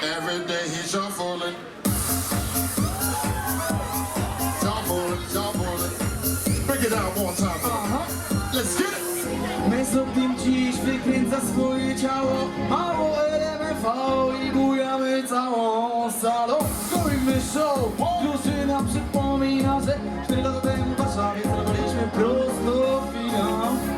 Every day he's shuffling. Break it one time. Uh-huh. Let's get it. Dziś wykręca swoje ciało Mało LMV i bujamy całą salą Zrobimy show, drużyna przypomina, że 4 lata temu w Warszawie Zrobiliśmy prosto finał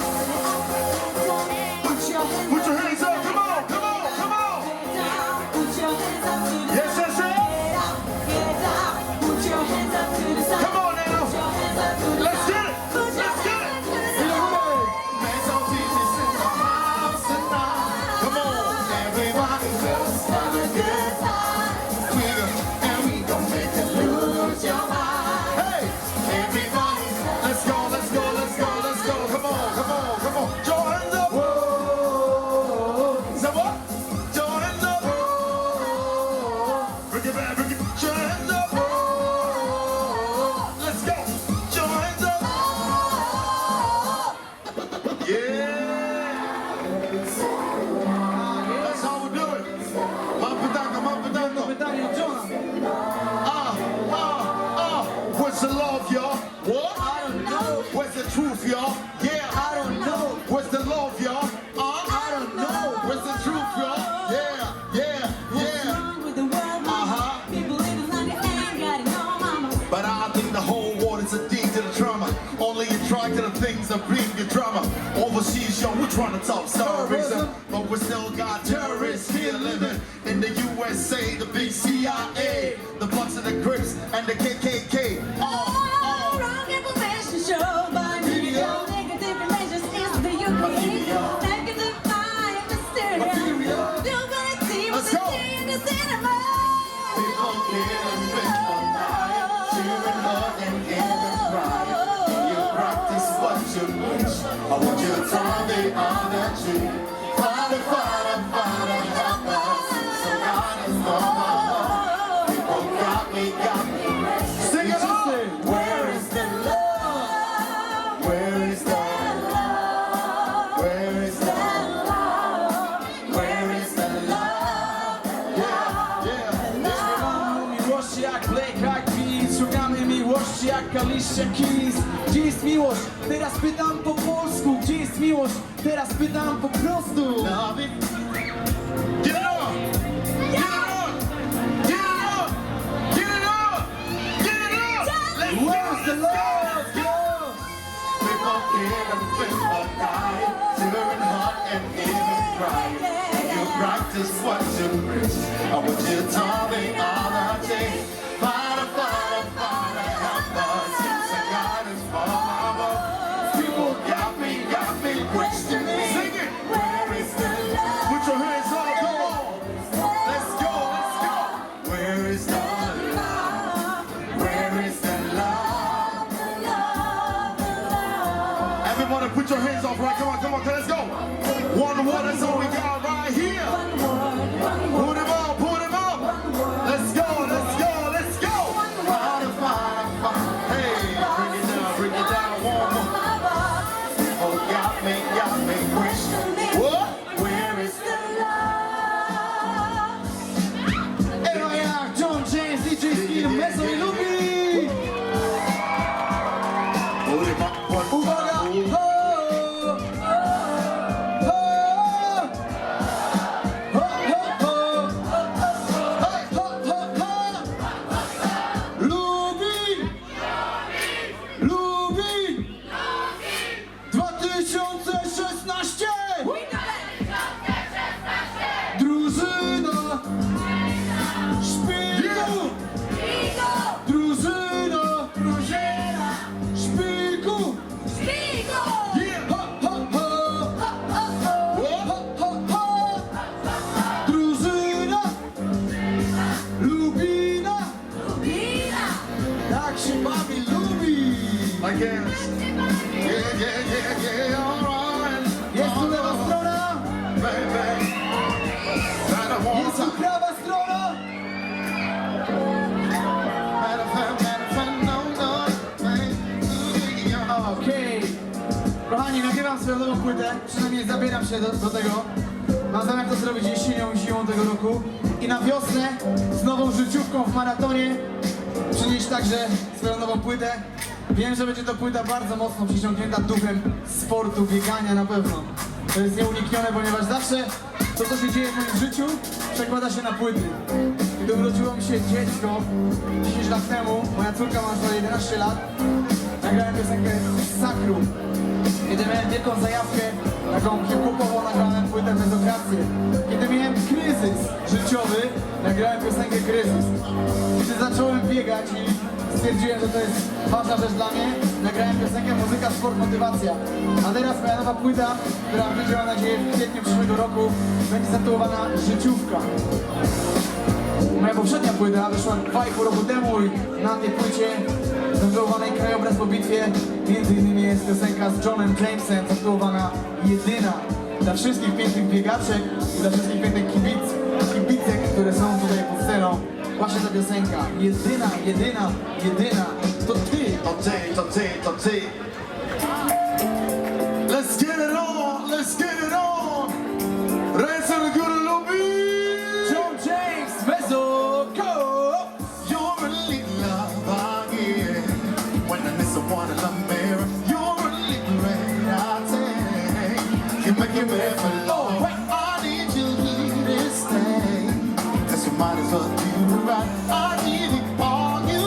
What's the truth, y'all? Yeah, yeah, yeah. Uh-huh. But I think the whole world is a D to the trauma. Only attracted to the things that bring the drama. Overseas, yo, we're trying to talk terrorism. But we still got terrorists here living in the USA, the big CIA, the Bloods and the Grips, and the KKK. jak kaliście kis Gdzie jest miłość? Teraz pytam po polsku Gdzie jest miłość? Teraz pytam po prostu. Let's! Where's the love? Dying. Even You practice what you preach I want you to tell me all I take What is all we got? right także swoją nową płytę. Wiem, że będzie to płyta bardzo mocno przyciągnięta duchem sportu, biegania na pewno. To jest nieuniknione, ponieważ zawsze to, co się dzieje w moim życiu, przekłada się na płyty. Gdy urodziło mi się dziecko 10 lat temu, moja córka ma już 11 lat, nagrałem piosenkę Sakru. Kiedy miałem wielką zajawkę, taką hip-hopową, nagrałem płytę Mezokrację. Kiedy miałem kryzys życiowy, nagrałem piosenkę Kryzys. Kiedy zacząłem biegać i stwierdziłem, że to jest ważna rzecz dla mnie, nagrałem piosenkę Muzyka, Sport, Motywacja. A teraz moja nowa płyta, która wyjdzie mam nadzieję w kwietniu przyszłego roku, będzie zatytułowana Życiówka. Moja poprzednia płyta wyszła 2,5 roku temu i na tej płycie zatytułowanej Krajobraz po bitwie między innymi jest piosenka z Johnem Jamesem zatytułowana Jedyna dla wszystkich pięknych biegaczek i dla wszystkich pięknych kibic, kibicek, które są tutaj pod sceną. Właśnie ta piosenka Jedyna, jedyna, jedyna. To ty. To ty, to ty, to ty. Might as well do right. I give you all you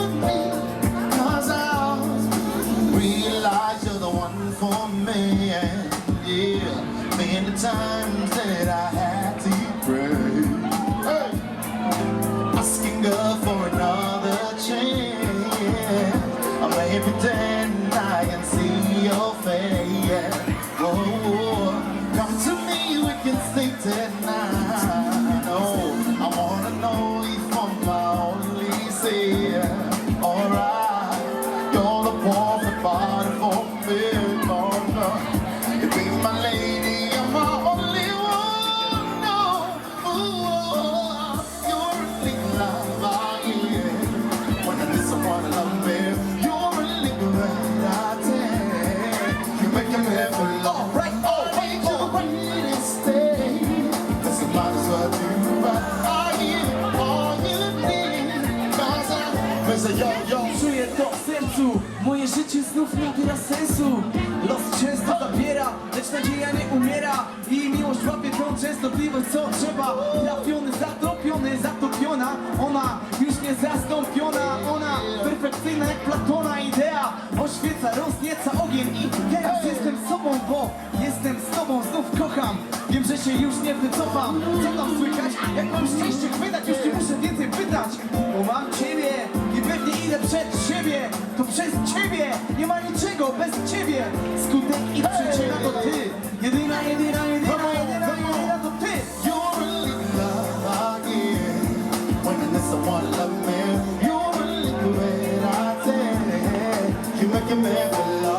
się już nie wycofam. Co tam słychać? Jak mam szczęście chwytać, już nie muszę więcej pytać. Bo mam ciebie i pewnie idę przed siebie. To przez ciebie nie ma niczego bez ciebie. Skutek i przyczyna to ty. Jedyna, jedyna, jedyna, jedyna, jedyna to ty. You're little love, yeah. When I need someone to love me, you're a little red, I take. You make me feel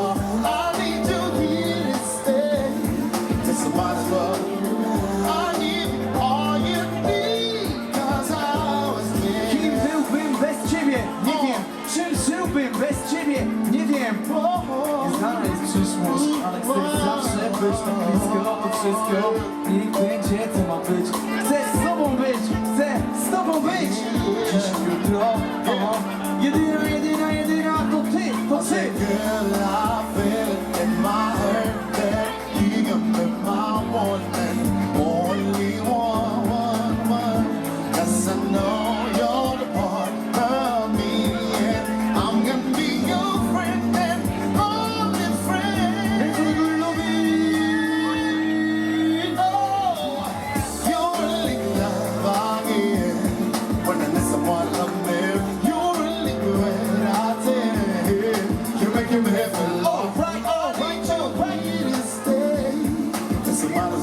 blisko To wszystko. Niech będzie co ma być? Chcę z tobą być, chcę z tobą być. Dziś, jutro, o. Jedyna, jedyna, jedyna to ty, to ty. Girl, I feel in my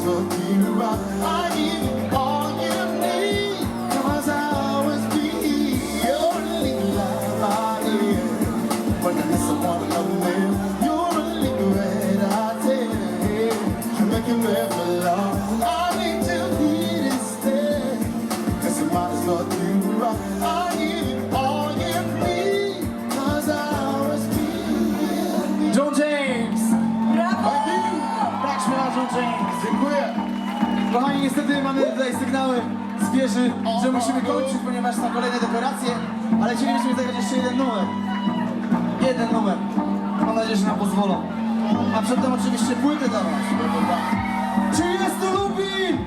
時は愛に niestety mamy tutaj sygnały z wieży, że musimy kończyć, ponieważ są kolejne dekoracje, ale chcielibyśmy zagrać jeszcze jeden numer. Jeden numer. Mam nadzieję, że nam pozwolą. A przedtem oczywiście płytę dla was. Czy jest tu lubi?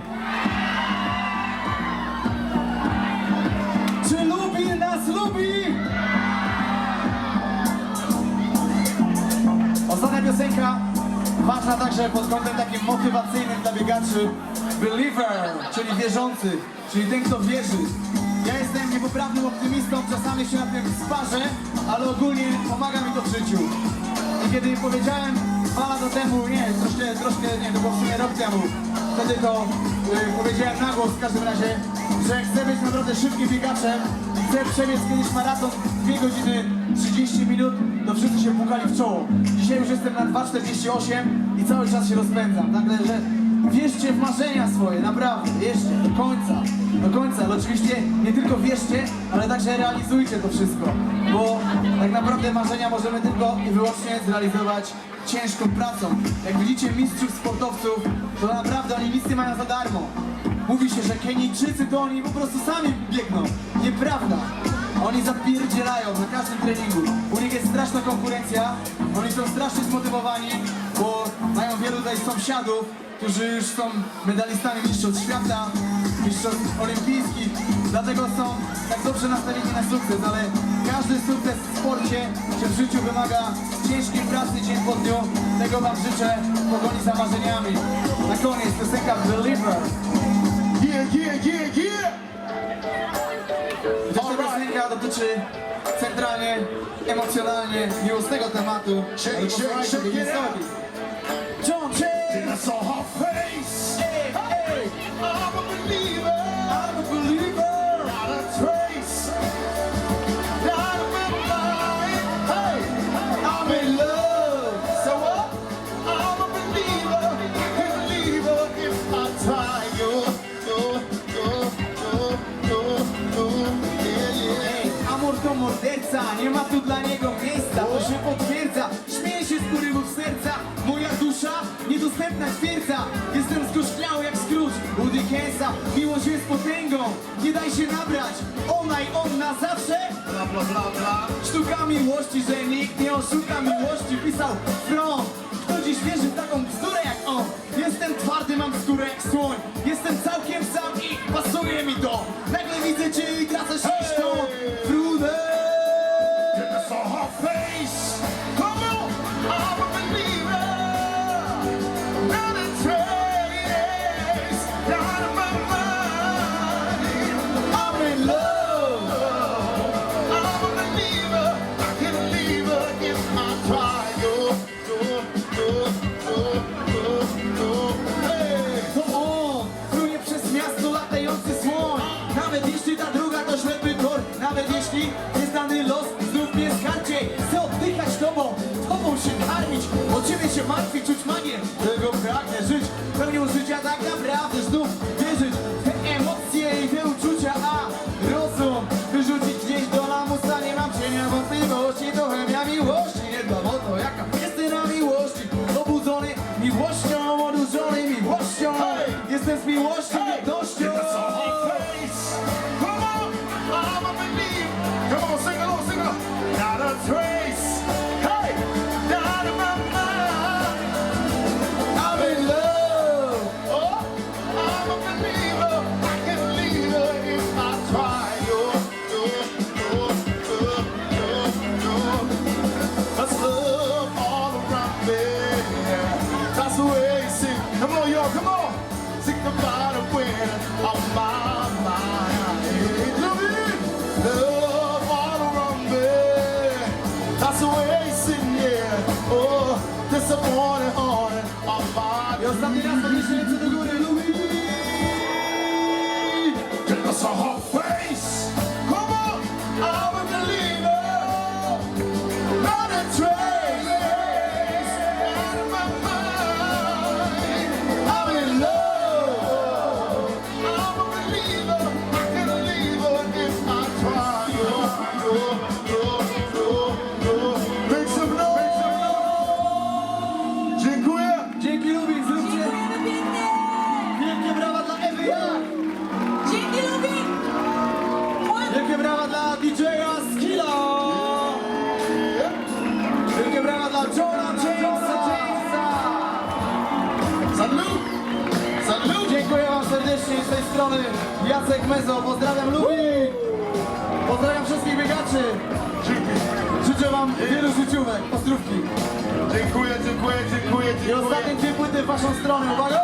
Czy lubi nas lubi? Ostatnia piosenka, ważna także pod kątem takim motywacyjnym dla biegaczy. Believer, czyli wierzący, czyli ten, kto wierzy. Ja jestem niepoprawnym optymistą, czasami się na tym sparzę, ale ogólnie pomaga mi to w życiu. I kiedy powiedziałem dwa lata temu, nie, troszkę, troszkę, nie, to było w sumie rok temu, wtedy to y, powiedziałem na głos w każdym razie, że chcę być naprawdę szybkim biegaczem, chcę przebiec kiedyś maraton 2 godziny 30 minut, to wszyscy się pukali w czoło. Dzisiaj już jestem na 2,48 i cały czas się rozpędzam, także że wierzcie w marzenia swoje, naprawdę, wierzcie, do końca, do końca, ale oczywiście nie tylko wierzcie, ale także realizujcie to wszystko, bo tak naprawdę marzenia możemy tylko i wyłącznie zrealizować ciężką pracą. Jak widzicie mistrzów sportowców, to naprawdę oni nic nie mają za darmo. Mówi się, że Kenijczycy to oni po prostu sami biegną. Nieprawda. Oni zapierdzielają na każdym treningu. U nich jest straszna konkurencja. Oni są strasznie zmotywowani, bo mają wielu tutaj sąsiadów, którzy już są medalistami mistrzostw świata, mistrzostw olimpijskich. Dlatego są tak dobrze nastawieni na sukces, ale każdy sukces w sporcie czy w życiu wymaga ciężkiej pracy dzień po dniu. Tego wam życzę w pogoni za marzeniami. Na koniec piosenka Believer. Yeah, yeah, yeah, yeah. Dotyczy centralnie, emocjonalnie, miłosnego tematu. Shake, shake, shake it out. John Jay! I saw her face. Hey, hey, morderca, nie ma tu dla niego miejsca, to się potwierdza. Śmieję się z porywów serca, moja dusza niedostępna twierdza. Jestem zgorzkniały jak Scrooge u Dickensa. Miłość jest potęgą, nie daj się nabrać. Ona i on na zawsze. Bla, bla, bla, bla. Sztuka miłości, że nikt nie oszuka miłości Pisał front Kto dziś wierzy w taką bzdurę jak on Jestem twardy, mam skórę jak słoń Jestem całkiem sam i pasuje mi to Nagle widzę cię i tracę się stąd Frudę pełnią życia tak naprawdę ostatni raz podniesie ręce do góry, Dziękuję wam serdecznie z tej strony Jacek Mezo, pozdrawiam ludzi! Pozdrawiam wszystkich biegaczy! Życzę wam wielu życiówek, pozdrówki! Dziękuję, dziękuję, dziękuję, I dziękuję. ostatnie dwie płyty w waszą stronę, uwaga!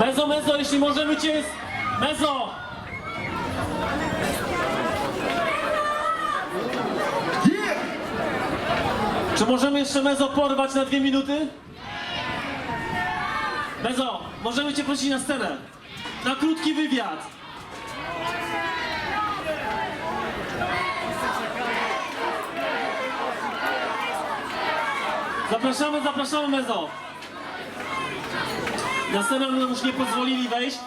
Mezo, Mezo, jeśli możemy cię... Mezo! Yeah! Czy możemy jeszcze Mezo porwać na dwie minuty? Mezo, możemy cię prosić na scenę. Na krótki wywiad. Zapraszamy, zapraszamy Mezo. Na scenę nam już nie pozwolili wejść,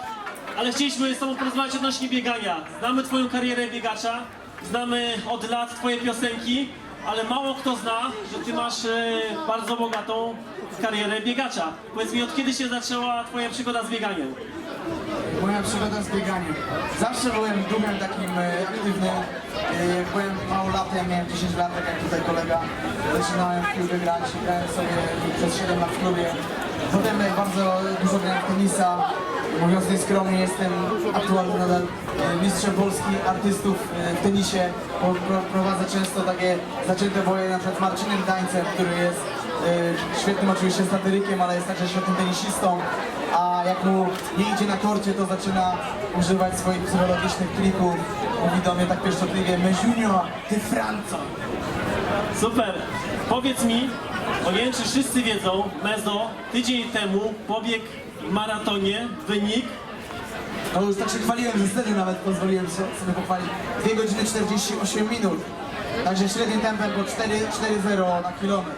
ale chcieliśmy z tobą porozmawiać odnośnie biegania. Znamy twoją karierę biegacza, znamy od lat twoje piosenki, ale mało kto zna, że ty masz e, bardzo bogatą karierę biegacza. Powiedz mi, od kiedy się zaczęła twoja przygoda z bieganiem? Moja przygoda z bieganiem. Zawsze byłem duchem takim e, aktywnym. E, Jak byłem miałem 10 lat, tak jak tutaj kolega. Zaczynałem w klubie grać, grałem sobie przez 7 lat w klubie. Potem e, bardzo dużo grałem w tenisa. Mówiąc nieskromnie, jestem aktualnie nadal e, mistrzem Polski artystów e, w tenisie. Prowadzę często takie zaczęte boje na przykład z Marcinem Tańcem, który jest e, świetnym oczywiście satyrykiem, ale jest także świetnym tenisistą. A jak mu nie idzie na korcie, to zaczyna używać swoich psychologicznych trików. Mówi do mnie tak pieszczotliwie, Meziunio, ty Franco. Super. Powiedz mi, bo nie wiem czy wszyscy wiedzą, Mezo tydzień temu pobiegł maratonie, wynik No już tak się chwaliłem, że wtedy nawet pozwoliłem się sobie pochwalić. 2 godziny 48 minut. Także średnim tempem po 4 4,0 na kilometr.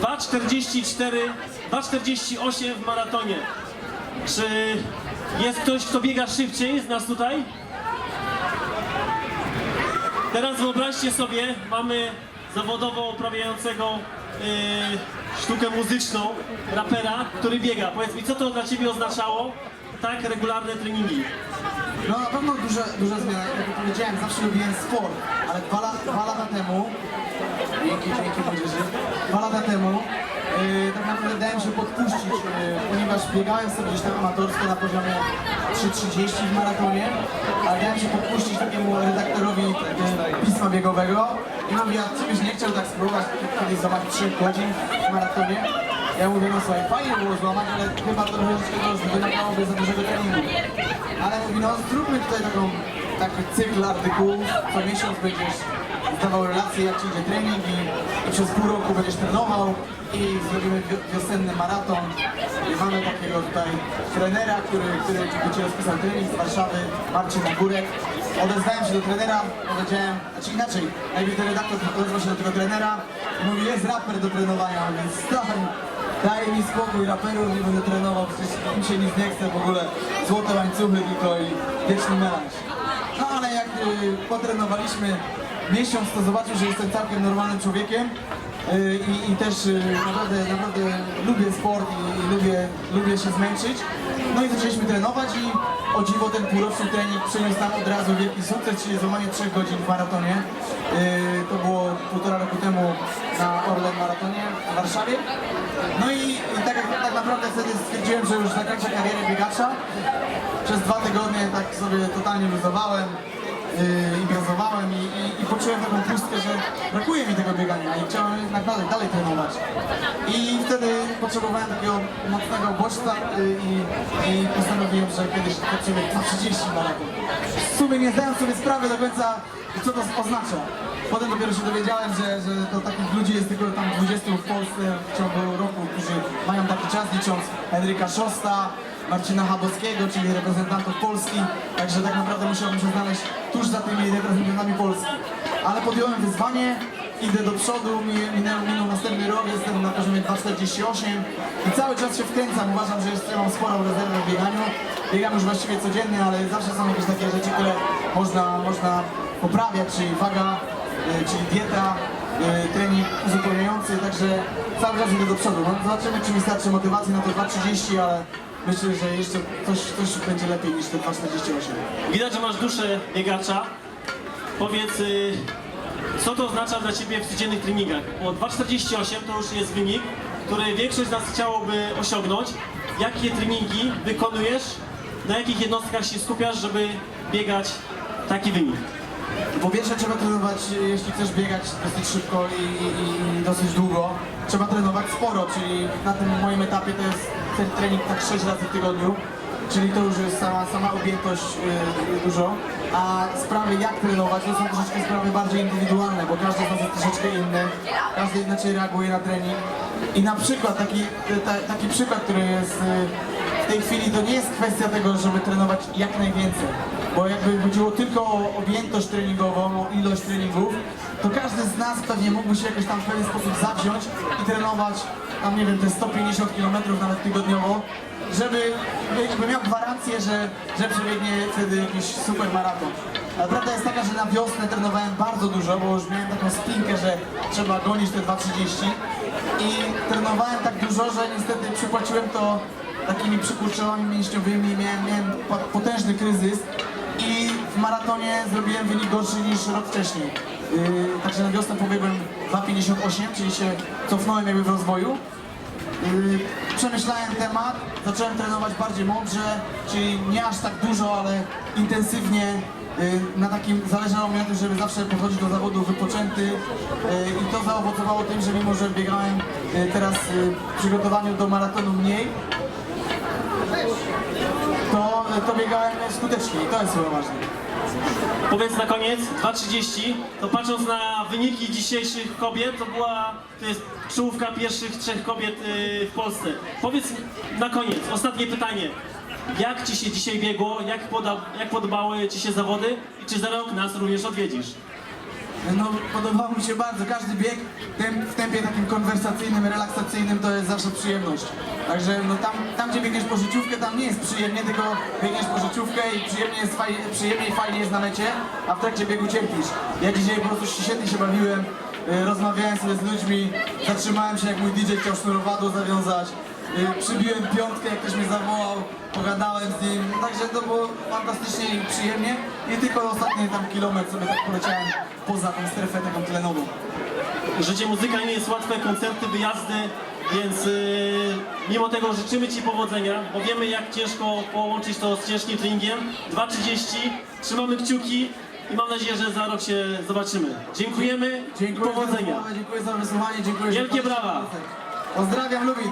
2,44, 2,48 w maratonie. Czy jest ktoś, kto biega szybciej z nas tutaj? Teraz wyobraźcie sobie, mamy zawodowo uprawiającego yy, sztukę muzyczną, rapera, który biega. Powiedz mi, co to dla Ciebie oznaczało? Tak, regularne treningi. No na pewno duże, duże zmiany, jak ja powiedziałem, zawsze lubiłem sport, ale dwa, dwa lata temu, dzięki, dzięki młodzieży, dwa lata temu tak naprawdę dałem się podpuścić, yy, ponieważ biegałem sobie gdzieś tam amatorsko na poziomie 3.30 w maratonie, ale dałem się podpuścić takiemu redaktorowi yy, pisma biegowego i mówię, a byś nie chciał tak spróbować kiedyś złamać 3 godzin w maratonie? Ja mówię, no słuchaj, fajnie było złamać, ale chyba trochę jeszcze wymagałoby za dużego treningu. Ale mówi, no zróbmy tutaj taką, taki cykl artykułów, co miesiąc będziesz zdawał relacje, jak ci idzie trening i, i przez pół roku będziesz trenował i zrobimy wi- wiosenny maraton. I mamy takiego tutaj trenera, który, który ci rozpisał trening z Warszawy, Marcin Górek. Odezwałem się do trenera, powiedziałem, znaczy inaczej, najpierw ten redaktor odezwał się do tego trenera i mówi, jest raper do trenowania, więc stary, Daj mi spokój, raperów nie będę trenował, przecież się nic nie chce w ogóle. Złote łańcuchy tylko i wieczny melanż. No ale jak y, potrenowaliśmy miesiąc, to zobaczył, że jestem całkiem normalnym człowiekiem. Y, i, I też y, naprawdę, naprawdę lubię sport i, i lubię, lubię się zmęczyć. No i zaczęliśmy trenować i o dziwo ten półroczny trening przyniósł nam od razu wielki sukces, czyli złamanie 3 godzin w maratonie. Y, to było półtora roku temu na Orlen Maratonie w Warszawie. No i, i tak, tak naprawdę wtedy stwierdziłem, że już zakończę karierę biegacza. Przez dwa tygodnie tak sobie totalnie luzowałem, imprezowałem i, i, i poczułem taką pustkę, że brakuje mi tego biegania i chciałem jednak dalej, dalej trenować. I wtedy potrzebowałem takiego mocnego bodźca yy, i, i postanowiłem, że kiedyś zaczynę 2.30 maraton. W sumie nie zdałem sobie sprawy do końca, co to oznacza. Potem dopiero się dowiedziałem, że, że to takich ludzi jest tylko tam 20 w Polsce w ciągu roku, którzy mają taki czas, licząc Henryka Szosta, Marcina Chabowskiego, czyli reprezentantów Polski. Także tak naprawdę musiałbym się znaleźć tuż za tymi reprezentantami Polski. Ale podjąłem wyzwanie, idę do przodu, mi- minął, następny rok, jestem na poziomie 2,48 i cały czas się wkręcam. Uważam, że jeszcze mam sporą rezerwę w bieganiu. Biegam już właściwie codziennie, ale zawsze są jakieś takie rzeczy, które można, można poprawiać, czyli waga, y, czyli dieta, y, trening uzupełniający, także cały czas idę do przodu. No, zobaczymy, czy mi starczy motywacji na to 2.30, ale myślę, że jeszcze coś, coś będzie lepiej niż te 2,48. Widać, że masz duszę biegacza. Powiedz, y, co to oznacza dla Ciebie w codziennych treningach? Bo 2,48 to już jest wynik, który większość z nas chciałoby osiągnąć. Jakie treningi wykonujesz? Na jakich jednostkach się skupiasz, żeby biegać taki wynik? Po pierwsze trzeba trenować, jeśli chcesz biegać dosyć szybko i, i, i dosyć długo, trzeba trenować sporo, czyli na tym moim etapie to jest ten trening tak 6 razy w tygodniu, czyli to już jest sama, sama objętość y, dużo, a sprawy jak trenować to są troszeczkę sprawy bardziej indywidualne, bo każdy z nas jest troszeczkę inny, każdy inaczej reaguje na trening. I na przykład taki, ta, taki przykład, który jest y, w tej chwili to nie jest kwestia tego, żeby trenować jak najwięcej, bo jakby chodziło tylko o objętość treningową, o ilość treningów, to każdy z nas pewnie mógłby się jakoś tam w pewien sposób zawziąć i trenować tam nie wiem, te 150 km nawet tygodniowo, żeby jakby miał gwarancję, że, że przebiegnie wtedy jakiś super maraton. Ale prawda jest taka, że na wiosnę trenowałem bardzo dużo, bo już miałem taką spinkę, że trzeba gonić te 2.30 i trenowałem tak dużo, że niestety przypłaciłem to takimi przykurczałami mięśniowymi, miałem, miałem po- potężny kryzys i w maratonie zrobiłem wynik gorszy niż rok wcześniej. Yy, także na wiosnę pobiegłem 2,58, czyli się cofnąłem jakby w rozwoju. Yy, przemyślałem temat, zacząłem trenować bardziej mądrze, czyli nie aż tak dużo, ale intensywnie. Yy, na takim zależało mi na tym, żeby zawsze podchodzić do zawodu wypoczęty yy, i to zaowocowało tym, że mimo, że biegałem teraz w przygotowaniu do maratonu mniej, to, to biegałem skutecznie i to jest chyba ważne. Powiedz na koniec, 2.30, to patrząc na wyniki dzisiejszych kobiet, to była, to jest czołówka pierwszych trzech kobiet y, w Polsce. Powiedz na koniec, ostatnie pytanie. Jak Ci się dzisiaj biegło, jak, poda, jak podobały Ci się zawody i czy za rok nas również odwiedzisz? No, podobało mi się bardzo. Każdy bieg w tempie takim konwersacyjnym, relaksacyjnym to jest zawsze przyjemność. Także no, tam, tam, gdzie biegniesz po życiówkę, tam nie jest przyjemnie, tylko biegniesz po życiówkę i przyjemnie jest przyjemnie i fajnie jest na mecie, a w trakcie biegu cierpisz. Ja dzisiaj po prostu świetnie się bawiłem, y, rozmawiałem sobie z ludźmi, zatrzymałem się jak mój DJ chciał sznurowadło zawiązać. Y, Przybiłem piątkę, jak ktoś mnie zawołał, pogadałem z nim, także to było fantastycznie i przyjemnie. I tylko ostatni tam kilometr sobie tak poleciałem poza tą strefę taką tlenową. Życie muzyka nie jest łatwe, koncerty, wyjazdy, więc y, mimo tego życzymy Ci powodzenia, bo wiemy jak ciężko połączyć to z ciężkim treningiem. 2.30, trzymamy kciuki i mam nadzieję, że za rok się zobaczymy. Dziękujemy i Dziękuję powodzenia. za rozmowę, dziękuję za wysłuchanie, dziękuję Wielkie brawa. Pozdrawiam, Lubin.